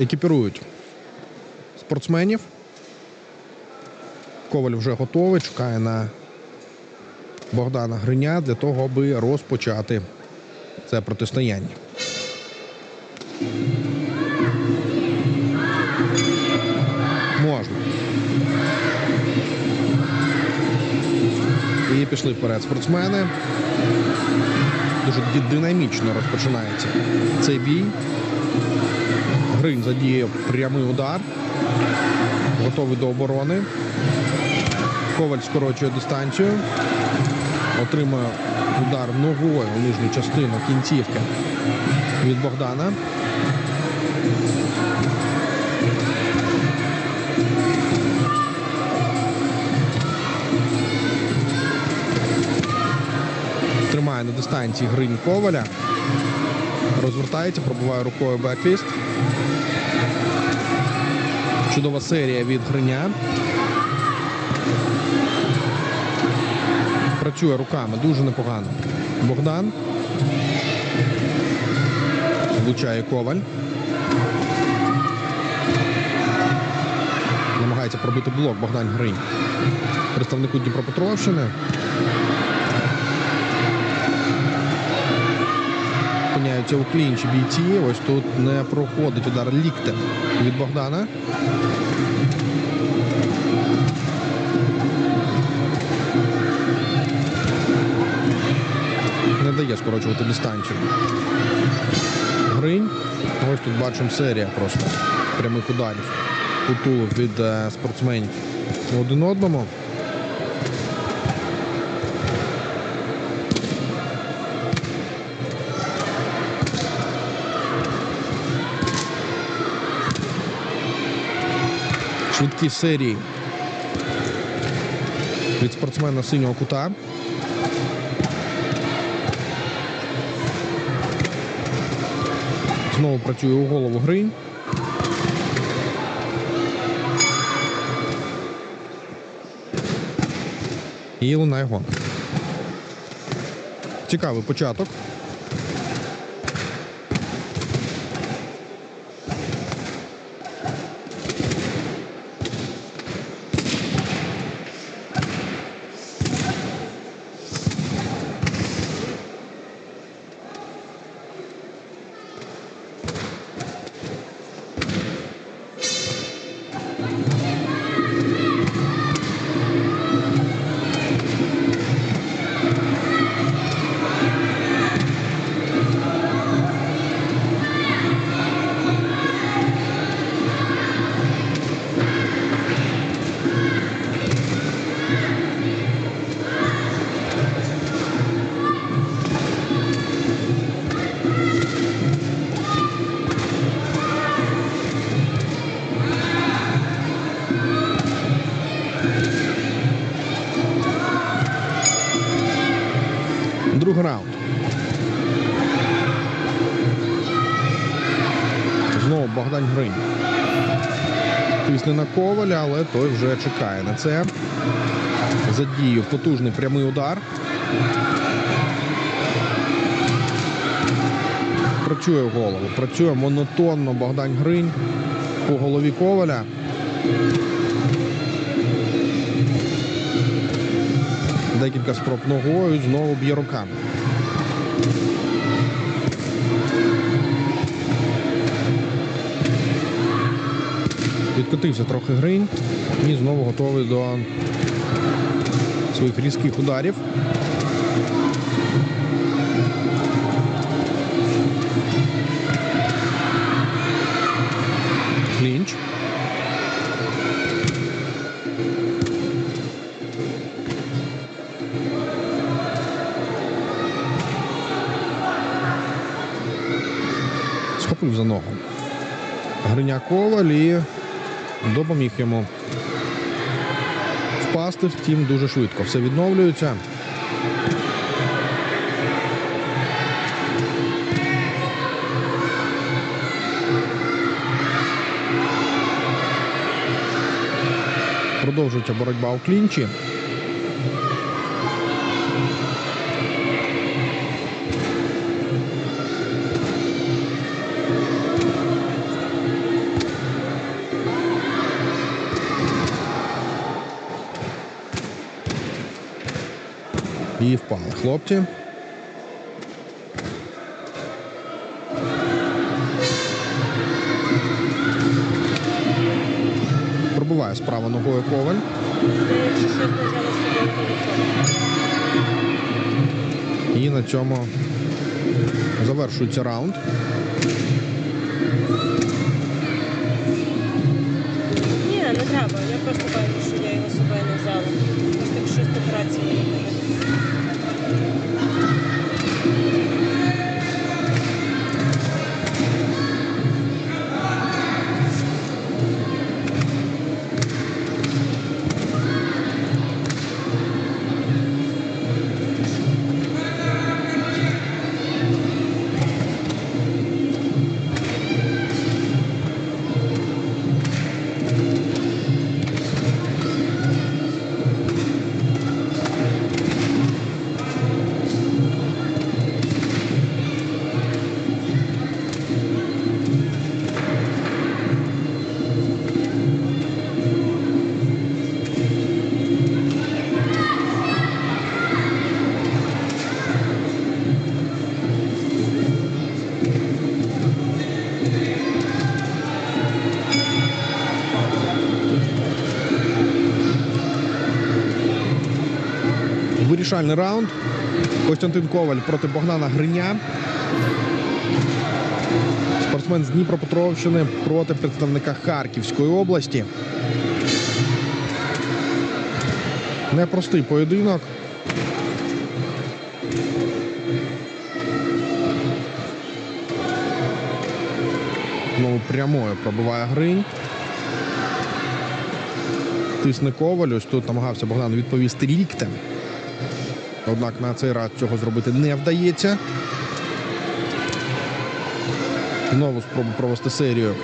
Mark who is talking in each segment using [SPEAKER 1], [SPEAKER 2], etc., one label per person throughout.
[SPEAKER 1] екіпірують спортсменів. Коваль вже готовий, чекає на Богдана Гриня для того, аби розпочати це протистояння. Можна. І пішли вперед спортсмени. Дуже динамічно розпочинається цей бій. Грин задіяв прямий удар. Готовий до оборони. Коваль скорочує дистанцію. Отримує удар ногою у нижню частину кінцівки від Богдана. Тримає на дистанції Гринь Коваля. Розвертається, пробиває рукою бекфіст. Чудова серія від Гриня. Працює руками дуже непогано. Богдан. Влучає коваль. Намагається пробити блок Богдан Гринь. Представнику Дніпропетровщини. Опиняються у клінчі бійці. Ось тут не проходить удар ліктем від Богдана. Не дає скорочувати дистанцію. Гринь. Ось тут бачимо серія просто прямих ударів у від е, спортсменів один одному. Швидкі серії від спортсмена синього кута. Знову працює у голову Гринь. І лунає гон. Цікавий початок. Другий раунд. Знову Богдан Гринь. Тисне на коваля, але той вже чекає на це. Задіяв потужний прямий удар. Працює голову. Працює монотонно Богдан Гринь по голові коваля. Декілька спроб ногою, знову б'є руками. Відкотився трохи гринь і знову готовий до своїх різких ударів. Клінч. Схопив за ногу. Гриня Коваль і допоміг йому впасти, втім дуже швидко. Все відновлюється. Продовжується боротьба у клінчі. І впали хлопці. Пробуває справа ногою коваль. І на цьому завершується раунд.
[SPEAKER 2] Ні, не треба. Я просто бачу,
[SPEAKER 1] Вирішальний раунд. Костянтин Коваль проти Богдана Гриня. Спортсмен з Дніпропетровщини проти представника Харківської області. Непростий поєдинок. Знову прямою пробиває Гринь. Тисне Коваль. Ось тут намагався Богдан відповісти ліктем. Однак на цей раз цього зробити не вдається. Знову спробу провести серію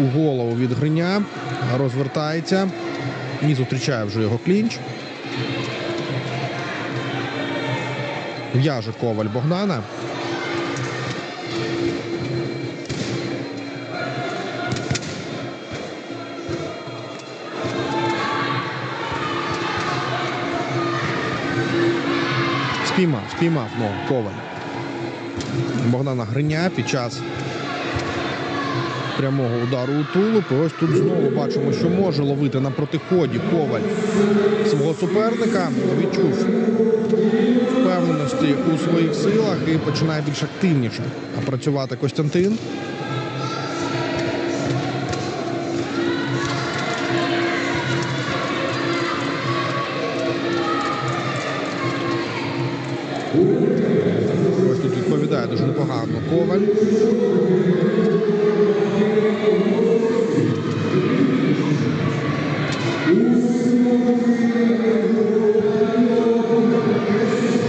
[SPEAKER 1] у голову від Гриня. Розвертається і зустрічає вже його клінч. В'яже коваль Богдана. Спіймав, спіймав ну, коваль. Богдана Гриня під час прямого удару у тулуб. І ось тут знову бачимо, що може ловити на протиході коваль свого суперника. Відчув впевненості у своїх силах і починає більш активніше працювати Костянтин. Тут дуже непогано Коваль.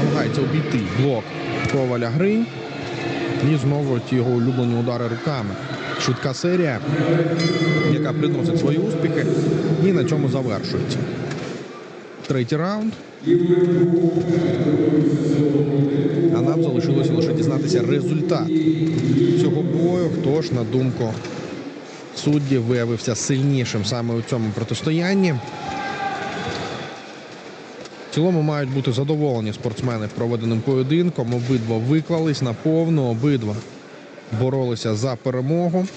[SPEAKER 1] Намагається обійти блок Коваля Гринь. І знову ті його улюблені удари руками. Швидка серія, яка приносить свої успіхи, і на цьому завершується. Третій раунд. А нам залишилося лише дізнатися результат цього бою. Хто ж, на думку суддів, виявився сильнішим саме у цьому протистоянні. В цілому мають бути задоволені спортсмени проведеним поєдинком. Обидва виклались на повну, обидва боролися за перемогу.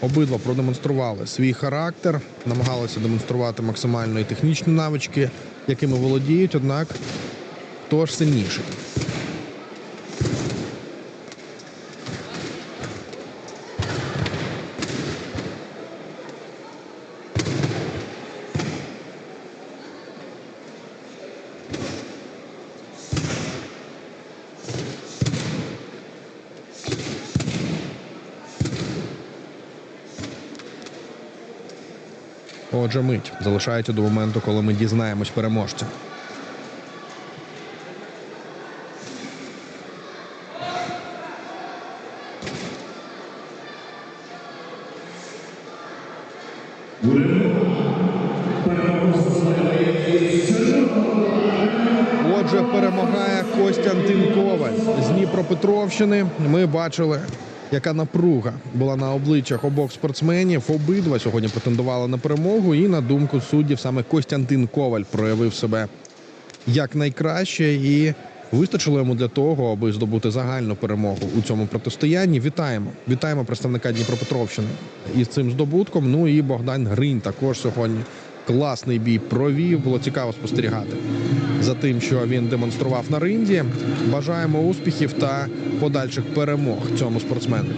[SPEAKER 1] Обидва продемонстрували свій характер, намагалися демонструвати максимально і технічні навички, якими володіють, однак хто ж сильніший. Отже, мить залишається до моменту, коли ми дізнаємось переможця. Отже, перемагає Костянтин Коваль з Дніпропетровщини. Ми бачили, яка напруга була на обличчях обох спортсменів. Обидва сьогодні претендували на перемогу. І на думку суддів, саме Костянтин Коваль проявив себе якнайкраще і вистачило йому для того, аби здобути загальну перемогу у цьому протистоянні. Вітаємо! Вітаємо представника Дніпропетровщини із цим здобутком. Ну і Богдан Гринь також сьогодні класний бій провів. Було цікаво спостерігати за тим, що він демонстрував на ринзі. Бажаємо успіхів та подальших перемог цьому спортсмену.